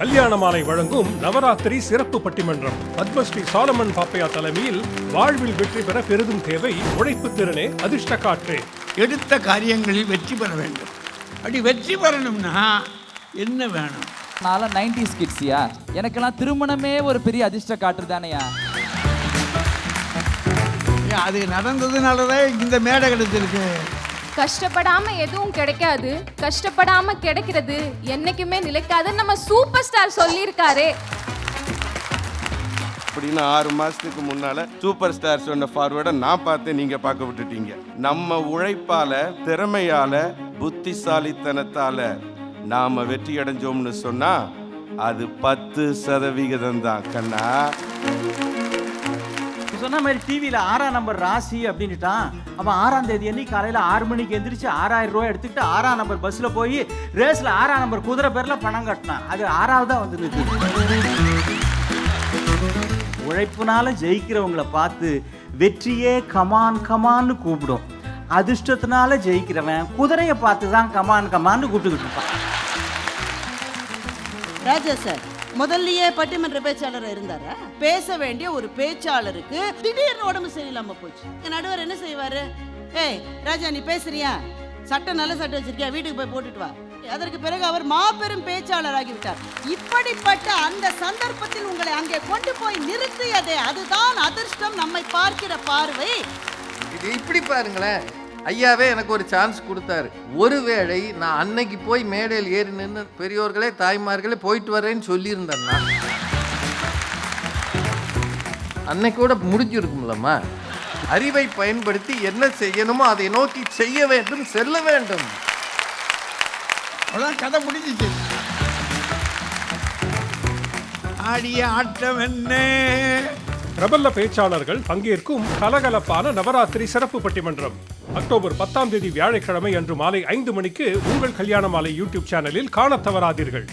கல்யாண மாலை வழங்கும் நவராத்திரி சிறப்பு பட்டிமன்றம். பத்மஸ்ரீ சாலமன் பாப்பையா தலைமையில் வாழ்வில் வெற்றி பெற பெரிதும் தேவை உழைப்பு திறனே அதிர்ஷ்ட காற்றே. எடுத்த காரியங்களில் வெற்றி பெற வேண்டும். அப்படி வெற்றி பெறணும்னா என்ன வேணும்? நான்லாம் நைன்டிஸ் கிட்ஸியா எனக்கெல்லாம் திருமணமே ஒரு பெரிய அதிர்ஷ்ட காற்று தானையா? அது நடந்ததுனால தான் இந்த மேடை கிடைச்சிருக்கு. கஷ்டப்படாம எதுவும் கிடைக்காது. கஷ்டப்படாம கிடைக்கிறது என்னைக்குமே நிலைக்காதுன்னு நம்ம சூப்பர் ஸ்டார் சொல்லியிருக்காரே. அப்படின்னு ஆறு மாசத்துக்கு முன்னால சூப்பர் ஸ்டார் சொன்ன ஃபார்வேர்டை நான் பார்த்தேன் நீங்க பார்க்க விட்டுட்டீங்க. நம்ம உழைப்பால திறமையால புத்திசாலித்தனத்தால நாம வெற்றி அடைஞ்சோம்னு சொன்னா அது பத்து சதவிகிதம் தான் கண்ணா. சொன்ன மாதிரி டிவியில் ஆறாம் நம்பர் ராசி அப்படின்னுட்டான். அவன் ஆறாம் தேதி அன்னைக்கு காலையில் ஆறு மணிக்கு எந்திரிச்சு ஆறாயிரம் ரூபாய் எடுத்துக்கிட்டு ஆறாம் நம்பர் பஸ்ஸில் போய் ரேஸில் ஆறாம் நம்பர் குதிரை பேரில் பணம் கட்டினான். அது ஆறாவதாக வந்துருக்கு உழைப்புனால ஜெயிக்கிறவங்களை பார்த்து வெற்றியே கமான் கமான்னு கூப்பிடும். அதிர்ஷ்டத்தினால ஜெயிக்கிறவன் குதிரையை பார்த்து தான் கமான் கமான்னு கூப்பிட்டுக்கிட்டு இருப்பான். ராஜா சார் முதல்லயே பட்டிமன்ற பேச்சாளர் இருந்தாரா? பேச வேண்டிய ஒரு பேச்சாளருக்கு திடீர்னு உடம்பு சரியில்லாம போச்சு. என் நடுவர் என்ன செய்வாரு? ஏய் ராஜா நீ பேசுறியா? சட்டை நல்ல சட்டை வச்சிருக்கியா? வீட்டுக்கு போய் போட்டுட்டு வா. அதற்கு பிறகு அவர் மாபெரும் பேச்சாளர் ஆகிவிட்டார் இப்படிப்பட்ட அந்த சந்தர்ப்பத்தில் உங்களை அங்கே கொண்டு போய் நிறுத்தியதே அதுதான் அதிர்ஷ்டம் நம்மை பார்க்கிற பார்வை. இது இப்படி பாருங்களேன். ஐயாவே எனக்கு ஒரு சான்ஸ் கொடுத்தாரு. ஒருவேளை நான் அன்னைக்கு போய் மேடையில் ஏறி நின்று பெரியோர்களே தாய்மார்களே போயிட்டு வரேன்னு சொல்லியிருந்தேன்னா அன்னைக்கு கூட முடிஞ்சிருக்கும்லம்மா. அறிவை பயன்படுத்தி என்ன செய்யணுமோ அதை நோக்கி செய்ய வேண்டும் செல்ல வேண்டும். அவ்வளோதான் கதை முடிஞ்சிச்சு. ஆடிய ஆட்டம் என்ன? பிரபல பேச்சாளர்கள் பங்கேற்கும் கலகலப்பான நவராத்திரி சிறப்பு பட்டிமன்றம். அக்டோபர் பத்தாம் தேதி வியாழக்கிழமை அன்று மாலை ஐந்து மணிக்கு உங்கள் கல்யாண மாலை யூடியூப் சேனலில் காணத் தவறாதீர்கள்.